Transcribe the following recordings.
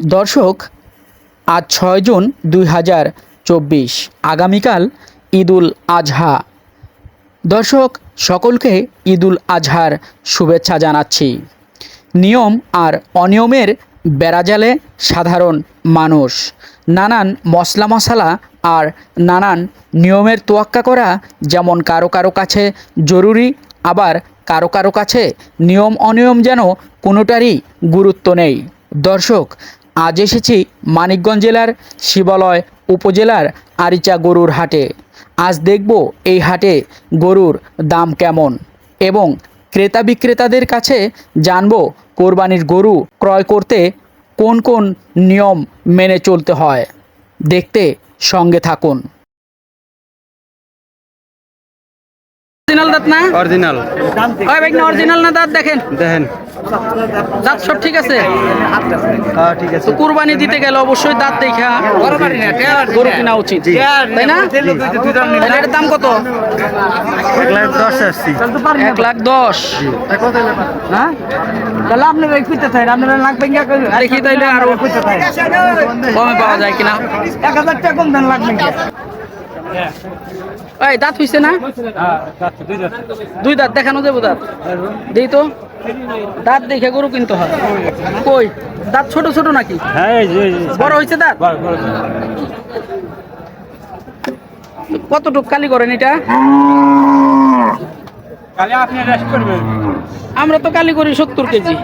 দর্শক, আজ ছয় জুন দুই হাজার চব্বিশ, আগামীকাল ঈদুল আজহা। দর্শক, সকলকে ঈদুল আজহার শুভেচ্ছা জানাচ্ছি। নিয়ম আর অনিয়মের বেড়াজালে সাধারণ মানুষ, নানান মশলা মশলা আর নানান নিয়মের তোয়াক্কা করা যেমন কারও কারও কাছে জরুরি, আবার কারও কারও কাছে নিয়ম অনিয়ম যেন কোনোটারই গুরুত্ব নেই। দর্শক আজ এসেছি মানিকগঞ্জ জেলার শিবালয় উপজেলার আরিচা গরুর হাটে। আজ দেখব এই হাটে গরুর দাম কেমন এবং ক্রেতা বিক্রেতাদের কাছে জানব কোরবানির গরু ক্রয় করতে কোন কোন নিয়ম মেনে চলতে হয়। দেখতে সঙ্গে থাকুন। অরিজিনাল দাঁত না? অরিজিনাল ওই ভাই অরিজিনাল না দাঁত দেখেন। দেখেন। দাঁত সব ঠিক আছে? হ্যাঁ ঠিক আছে। কুরবানি দিতে গেলে অবশ্যই দাঁত দেখা গরু কিনা উচিত। তাই না? এটার দাম কত? এক লাখ দশ আসছি। এক লাখ দশ। হ্যাঁ? তাহলে আপনার কইতে থাকেন আপনারা লাখ ব্যাংকা করে দেখি তাইলে আরও কমে পাওয়া যায় কিনা। এক হাজার টাকা কম দেন লাখ ব্যাংকা। এই দাঁত হইছে না? দুই দাঁত। দেখানো যাব দাঁত? দেই তো। দাঁত দেখে গরু কিনতে হয়। কই? দাঁত ছোট ছোট নাকি? হ্যাঁ বড় হয়েছে দাঁত। কতটুক কালি করেন এটা? আমরা তো কালি করি সত্তর কেজি।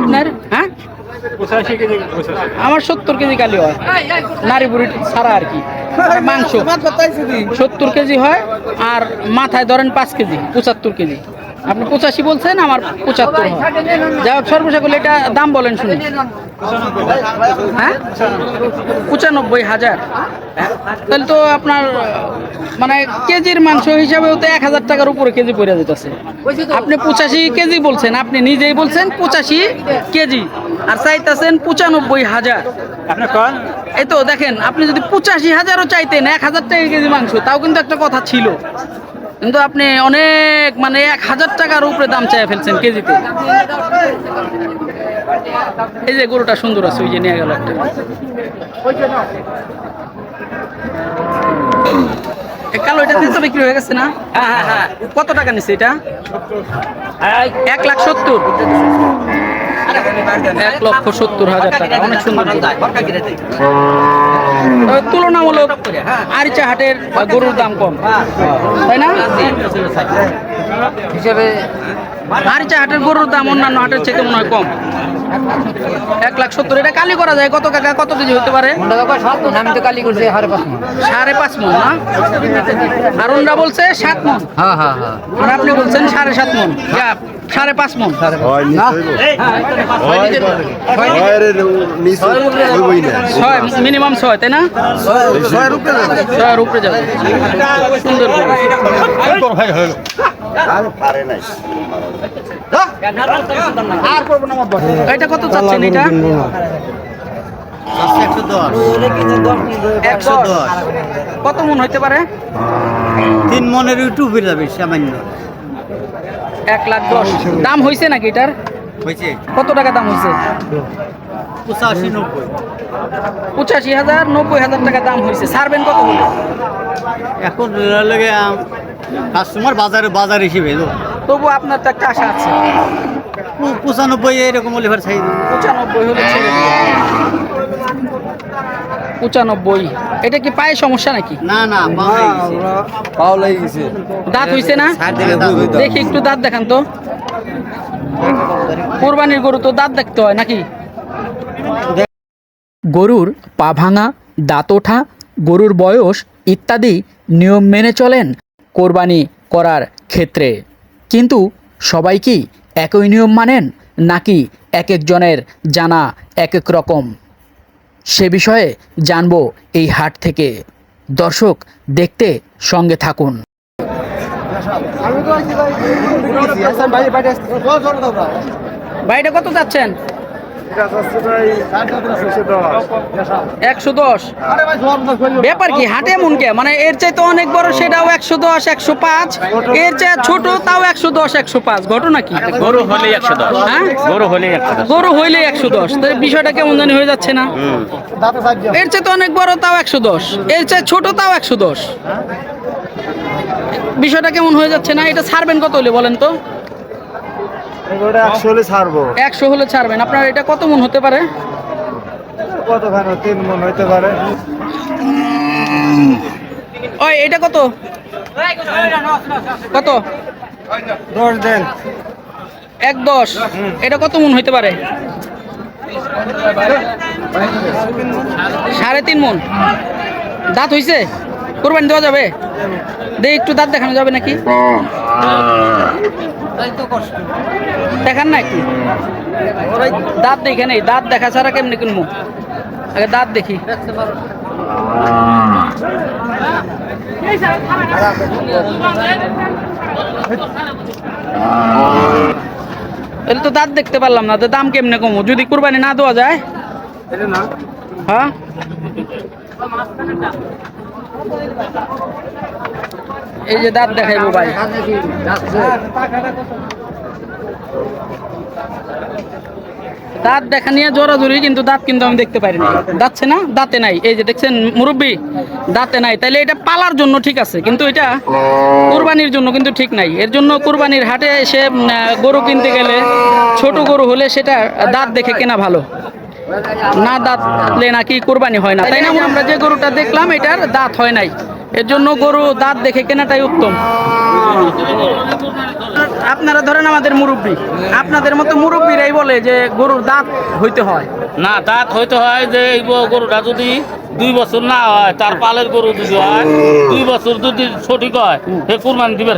আপনার হ্যাঁ? আমার সত্তর কেজি কালি হয়। নারী বুড়ি ছাড়া আর কি। মাংস। সত্তর কেজি হয় আর মাথায় ধরেন পাঁচ কেজি পঁচাত্তর কেজি। আপনি পঁচাশি বলছেন আমার পঁচাত্তর। যাই হোক সর্বশেষ করলে এটা দাম বলেন শুনি। হ্যাঁ? পঁচানব্বই হাজার। তাহলে তো আপনার মানে কেজির মাংস হিসাবেও তো এক হাজার টাকার উপরে কেজি পড়ে যেতেছে আপনি পঁচাশি কেজি বলছেন আপনি নিজেই বলছেন পঁচাশি কেজি আর চাইতেছেন পঁচানব্বই হাজার। এই তো দেখেন আপনি যদি পঁচাশি হাজারও চাইতেন এক হাজার টাকা কেজি মাংস তাও কিন্তু একটা কথা ছিল। কিন্তু আপনি অনেক মানে এক হাজার টাকার উপরে দাম চাই ফেলছেন কেজিতে। এই যে গরুটা সুন্দর আছে, ওই যে নিয়ে গেল একটা। কালো এটা তিনশো বিক্রি হয়ে গেছে না? কত টাকা নিচ্ছে এটা? এক লাখ সত্তর। এক লক্ষ সত্তর হাজার টাকা। অনেক সুন্দর তুলনামূলক আরিচা হাটের গরুর দাম কম। তাই না? হিসেবে আরিচা হাটের গরুর দাম অন্যান্য হাটের চেয়ে মনে হয় কম। এক লাখ সত্তর। এটা কালি করা যায়। কত কাকা কত কেজি হতে পারে? মন। আমি তো কালি করছি হারে পাঁচ মন। সাড়ে পাঁচ মন না? আর ওনরা বলছে সাত মন। হ্যাঁ হ্যাঁ হ্যাঁ। আর আপনি বলছেন সাড়ে সাত মন। সাড়ে পাঁচ মন। ছয় মিনিমাম ছয় তাই না? ছয়ের উপরে যাবে। সুন্দর গরু। এটা কত চাচ্ছেন এটা? একশো দশ। কত মন হইতে পারে? তিন মনের ইউটিউব যাবে সামান্য। এক লাখ দশ। দাম হয়েছে নাকি এটার? হয়েছে কত টাকা দাম হয়েছে পঁচাশি নব্বই। পঁচাশি হাজার নব্বই হাজার টাকা দাম হয়েছে সারবেন কত এখন লাগে কাস্টমার বাজারে বাজার হিসেবে তবু আপনার তো একটা আশা আছে। পঁচানব্বই এরকম এবার চাই পঁচানব্বই হলে ছেড়ে। পঁচানব্বই। এটা কি পায়ে সমস্যা নাকি? না না পাও গেছে। দাঁত হইছে না? দেখি একটু দাঁত দেখান তো। কোরবানির গরু তো দাঁত দেখতে হয় নাকি? গরুর পা ভাঙা দাঁত ওঠা গরুর বয়স ইত্যাদি নিয়ম মেনে চলেন কোরবানি করার ক্ষেত্রে। কিন্তু সবাই কি একই নিয়ম মানেন নাকি এক একজনের জানা এক এক রকম? সে বিষয়ে জানব এই হাট থেকে। দর্শক দেখতে সঙ্গে থাকুন। বাইরে কত যাচ্ছেন? একশো দশ? ব্যাপার কি হাটে এমন কে? মানে এর চাইতে অনেক বড় সেটাও একশো দশ একশো পাঁচ। এর চেয়ে ছোট তাও একশো দশ একশো পাঁচ। ঘটনা কি? গরু হলেই একশো দশ। হ্যাঁ? গরু দশ। গরু হইলে একশো দশ। তো বিষয়টা কেমন জানি হয়ে যাচ্ছে না। এর চেয়ে তো অনেক বড় তাও একশো দশ। এর চেয়ে ছোট তাও একশো দশ। বিষয়টা কেমন হয়ে যাচ্ছে না? এটা ছাড়বেন কত হলে বলেন তো? একশো হলে ছাড়বো। একশো হলে ছাড়বেন। আপনার এটা কত মন হতে পারে? কতখানি? তিন মন হইতে পারে। ওই এটা কত? কত? দশ দিন। এক দশ। এটা কত মন হইতে পারে? সাড়ে তিন মন। দাঁত হইছে? কোরবানি দেওয়া যাবে? দে একটু দাঁত দেখানো যাবে নাকি? দেখান না একটু দাঁত দেখে নেই, দাঁত দেখা ছাড়া কেমনি কিনবো? আগে দাঁত দেখি। এটা তো দাঁত দেখতে পারলাম না, তো দাম কেমনে কমো যদি কুরবানি না দেওয়া যায়? হ্যাঁ? এই যে দাঁত দেখাইবো ভাই। দাঁত দেখা নিয়ে জোরাজুরি, কিন্তু দাঁত কিন্তু আমি দেখতে পারি না দাঁতছে না? দাঁতে নাই। এই যে দেখছেন মুরব্বী, দাঁতে নাই। তাইলে এটা পালার জন্য ঠিক আছে, কিন্তু এটা কুরবানির জন্য কিন্তু ঠিক নাই। এর জন্য কুরবানির হাটে এসে গরু কিনতে গেলে ছোট গরু হলে সেটা দাঁত দেখে কেনা ভালো। না দাঁতলে নাকি কুরবানি হয় না। তাই না আমরা যে গরুটা দেখলাম, এটার দাঁত হয় নাই। এর জন্য গরু দাঁত দেখে কেনাটাই উত্তম। আপনারা ধরেন আমাদের মুরব্বী, আপনাদের মতো মুরব্বীরাই বলে যে গরুর দাঁত হইতে হয়। না, দাঁত হইতে হয় যে এই গরুটা যদি দুই বছর না হয়, তার পালের গরু যদি হয়, দুই বছর যদি সঠিক হয়, সে কুরবানি দিবে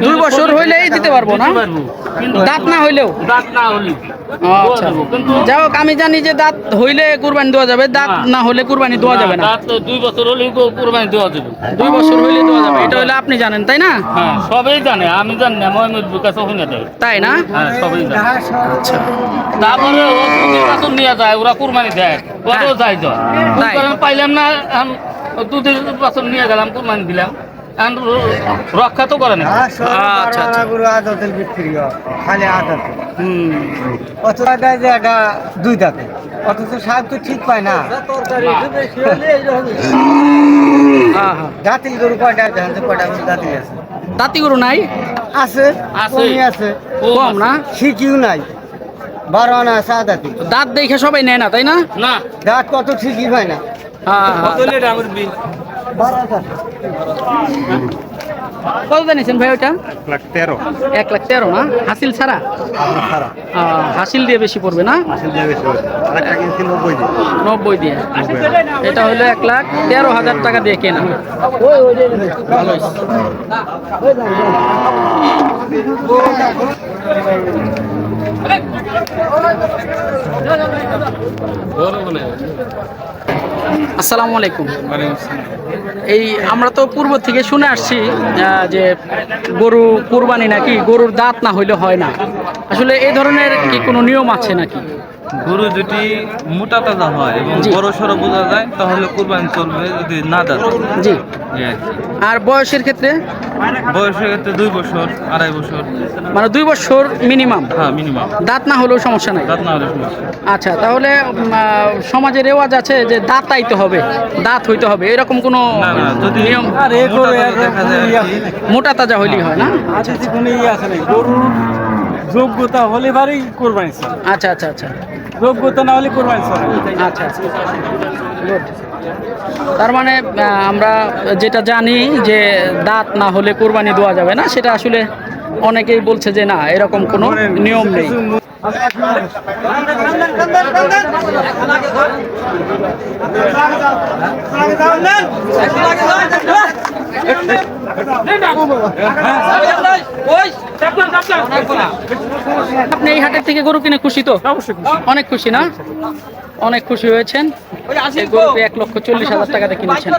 দুই বছর হইলেই দিতে পারব না? দাঁত না হইলেও? দাঁত না হলে আচ্ছা। যাই হোক আমি জানি যে দাঁত হইলে কুরবানি দেওয়া যাবে দাঁত না হলে কুরবানি দেওয়া যাবে না। দাঁত দুই বছর হলেই গো- কুরবানি দেওয়া যাবে। দুই বছর হইলে দেওয়া যাবে এটা হলে আপনি জানেন তাই না? হ্যাঁ সবাই জানে আমি জানি না শুনে দেয়। তাই না? হ্যাঁ সবাই জানে। তারপরে ও দুধের বাছুর নিয়ে যায় ওরা কুরবানি দেয় ওরাও যায় তো। তাই। পাইলাম না দুধের বাছুর নিয়ে গেলাম কুরবানি দিলাম। রক্ষা তো করে না আচ্ছা, আচ্ছা। হয় খালি আদতে। হুম। অথচ দেয় যে এটা দুই দাঁতে। অথচ সাহেব তো ঠিক পায় না। হ্যাঁ হ্যাঁ। গরু কয়টা আছে? দাঁতি গরু নাই? আছে আছে। কম না? শিখিও নাই। বারো আনা আছে আদাতি। দাঁত দেখে সবাই নেয় না তাই না? না। দাঁত কত ঠিকই পায় না। হ্যাঁ হ্যাঁ। কত জানিয়েছেন ভাই ওইটা? লাখ তেরো। এক লাখ তেরো না? হাসিল ছাড়া? হাসিল দিয়ে বেশি পড়বে না? নব্বই দিয়ে। এটা হলো এক লাখ তেরো হাজার টাকা দিয়ে কেনা। ভালো। আসসালামু আলাইকুম। এই আমরা তো পূর্ব থেকে শুনে আসছি আহ, যে গরু কুরবানি নাকি গরুর দাঁত না হইলে হয় না। আসলে এই ধরনের কি কোনো নিয়ম আছে নাকি? গরু যদি মোটা তাজা হয় এবং বড় সড়ো বোঝা যায় তাহলে কোরবানি চলবে যদি না দাঁতে জি। আর বয়সের ক্ষেত্রে? বয়সের ক্ষেত্রে দুই বছর আড়াই বছর। মানে দুই বছর মিনিমাম হ্যাঁ মিনিমাম দাঁত না হলেও সমস্যা নাই? দাঁত না হলে সমস্যা। আচ্ছা তাহলে উম, আহ, সমাজে রেওয়াজ আছে যে দাঁত আইতে হবে দাঁত হইতে হবে এরকম কোনো যদি নিয়ম? মোটা তাজা মোটা হইলেই হয় না? আচ্ছা কোনো ইয়ে আছে না গরুর যোগ্যতা হলে বারেই কোরবানি চলে আচ্ছা আচ্ছা আচ্ছা। যোগ্যতা না হলে কোরবানি চলে আচ্ছা আচ্ছা। তার মানে আমরা যেটা জানি যে দাঁত না হলে কোরবানি দেওয়া যাবে না সেটা আসলে অনেকেই বলছে যে না এরকম কোনো নিয়ম নেই। আপনি এই হাটের থেকে গরু কিনে খুশি তো? অনেক খুশি না? অনেক খুশি হয়েছেন। গরুকে এক লক্ষ চল্লিশ হাজার টাকাতে কিনেছেন।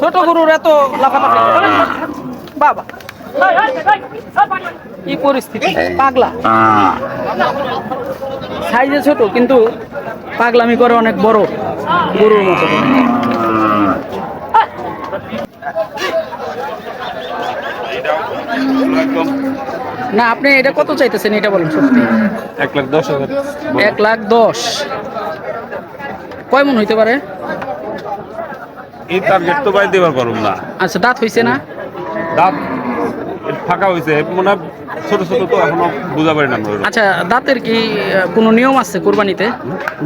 ছোট গরুর এত লাফালাফি বাবা। কি পরিস্থিতি? পাগলা। সাইজে ছোট কিন্তু পাগলামি করে অনেক বড় গরুর মতো। না আপনি এটা কত চাইতেছেন? এটা বলেন সত্যি। এক লাখ দশ হাজার। এক লাখ দশ। কয় মন হইতে পারে? এই টার্গেট তো বাই দেবার পারুম না। আচ্ছা দাঁত হইছে না? দাঁত ফাঁকা হইছে। মনে হয় ছোট ছোট তো এখনও বোঝা পারি না আচ্ছা দাঁতের কি কোনো নিয়ম আছে কোরবানিতে?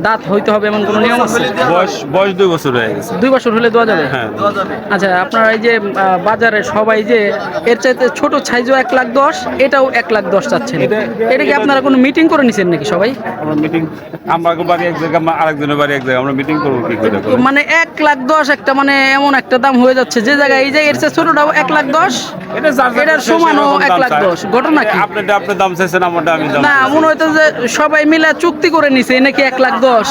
দাঁত হইতে হবে এমন কোনো নিয়ম আছে? বয়স বয়স দুই বছর হয়ে গেছে। দুই বছর হলে দেওয়া যাবে? হ্যাঁ আচ্ছা আপনারা এই যে বাজারে সবাই যে এর চাইতে ছোট সাইজও এক লাখ দশ এটাও এক লাখ দশ চাচ্ছেন। এটা কি আপনারা কোনো মিটিং করে নিছেন নাকি সবাই? আমরা মিটিং আমরা বাড়ি এক জায়গায় আমরা আরেকজনের বাড়ি এক জায়গায় আমরা মিটিং করব কি করে? মানে এক লাখ দশ একটা মানে এমন একটা দাম হয়ে যাচ্ছে। যে জায়গায় এই যে এর চেয়ে ছোটটাও এক লাখ দশ এটা এটার সমানও এক লাখ দশ। ঘটনা আপনারটা আপনি দাম চাইছেন আমারটা আমি দাম না। মনে হইতো যে সবাই মিলে চুক্তি করে নিছে নাকি এক লাখ দশ?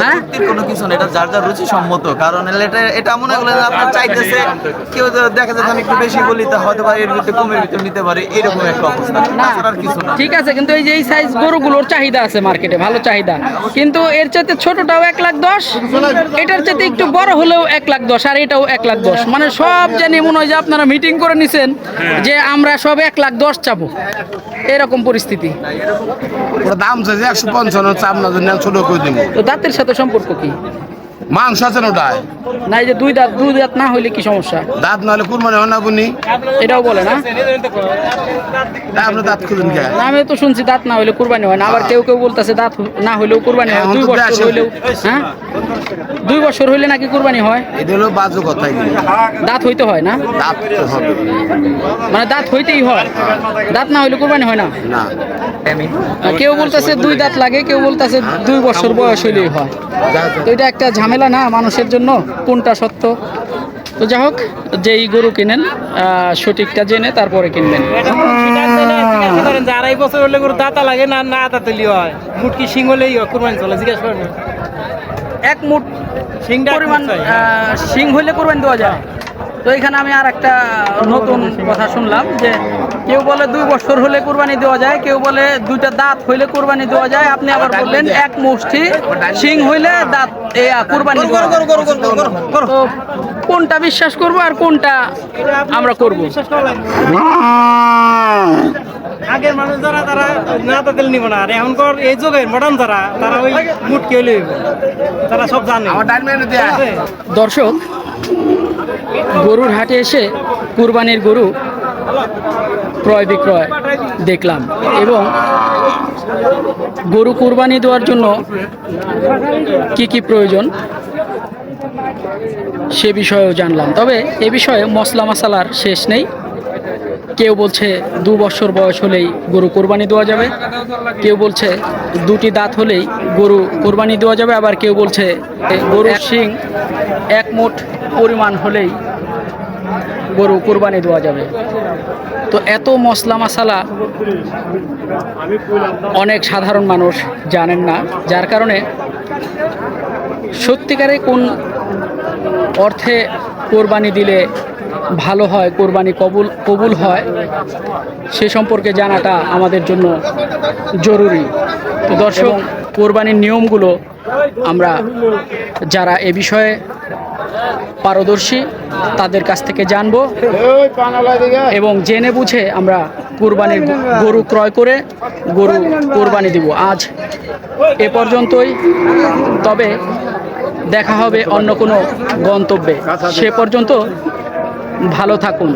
হ্যাঁ? কোনো কিছু না এটা যার যার রুচি সম্মত কারণ এটা এটা মনে আপনার চাইতেছে কেউ দেখা যাচ্ছে আমি একটু বেশি বলি তা হয়তো এর ভিতরে কমের ভিতরে নিতে পারে এরকম একটা অবস্থা। আর কিছু না। ঠিক আছে কিন্তু এই যে এই সাইজ গরুগুলোর চাহিদা আছে মার্কেটে ভালো চাহিদা। কিন্তু এর চাইতে ছোটটাও এক লাখ দশ এটার চাইতে একটু বড় হলেও এক লাখ দশ আর এটাও এক লাখ দশ। মানে সব জানি মনে হয় যে আপনারা মিটিং করে নিছেন যে আমরা সব এক লাখ দশ চাবো। এরকম পরিস্থিতি। দাম চাইছে একশো পঞ্চান্ন না জন্য ছোট করে দিব। তো দাঁতের সাথে সম্পর্ক কি? মাংস আছে না ওটায়? না এই যে দুই দাঁত দুই দাঁত না হইলে কি সমস্যা? দাঁত নাহলে কুরবানি হয় না বুনি এটাও বলে না? আপনি দাঁত খুলুন কে? না, আমি তো শুনছি দাঁত না হইলে কুরবানি হয় না। আবার কেউ কেউ বলতেছে দাঁত না হইলেও কুরবানি হয়। দুই বছর হইলেও হ্যাঁ? দুই বছর হইলে নাকি কুরবানি হয়? এটা হলো বাজু কথাই দাঁত হইতে হয় না? দাঁত হবে। মানে দাঁত হইতেই হয়। দাঁত না হইলে কুরবানি হয় না? না। কেউ বলতেছে দুই দাঁত লাগে কেউ বলতেছে দুই বছর বয়স হইলেই হয়। তো এটা একটা ঝামেলা না মানুষের জন্য কোনটা সত্য? তো যাই হোক যেই গরু কিনেন আহ, সঠিকটা জেনে তারপরে কিনবেন। আড়াই বছর হলে গরু দাঁতা লাগে না না দাঁতালি হয়। মুটকি শিং হলেই হয় কুরবানি চলে জিজ্ঞেস করেন। এক মুঠ শিংটা পরিমাণ শিং হইলে কোরবানি দেওয়া যায়। তো এখানে আমি আর একটা নতুন কথা শুনলাম যে কেউ বলে দুই বছর হলে কোরবানি দেওয়া যায় কেউ বলে দুইটা দাঁত হইলে কোরবানি দেওয়া যায় আপনি আবার বললেন এক মুষ্টি শিং হইলে দাঁত কোরবানি তো কোনটা বিশ্বাস করব আর কোনটা আমরা করব। আগের মানুষ যারা তারা না তাদের নিব না আর এখনকার এই যুগের মডার্ন যারা তারা ওই মুটকি হইলে হইব। তারা সব জানে? দর্শক গরুর হাটে এসে কুরবানির গরু ক্রয় বিক্রয় দেখলাম এবং গরু কুরবানি দেওয়ার জন্য কি কি প্রয়োজন সে বিষয়েও জানলাম। তবে এ বিষয়ে মশলা মশালার শেষ নেই। কেউ বলছে দু বছর বয়স হলেই গরু কোরবানি দেওয়া যাবে। কেউ বলছে দুটি দাঁত হলেই গরু কোরবানি দেওয়া যাবে। আবার কেউ বলছে গরুর শিং এক মুঠ পরিমাণ হলেই গরু কোরবানি দেওয়া যাবে। তো এত মশলা মশালা অনেক সাধারণ মানুষ জানেন না, যার কারণে সত্যিকারে কোন অর্থে কোরবানি দিলে ভালো হয়, কোরবানি কবুল কবুল হয়, সে সম্পর্কে জানাটা আমাদের জন্য জরুরি। দর্শক, কোরবানির নিয়মগুলো আমরা যারা এ বিষয়ে পারদর্শী, তাদের কাছ থেকে জানব এবং জেনে বুঝে আমরা কোরবানির গরু ক্রয় করে গরু কোরবানি দিব। আজ এ পর্যন্তই। তবে দেখা হবে অন্য কোনো গন্তব্যে। সে পর্যন্ত ভালো থাকুন।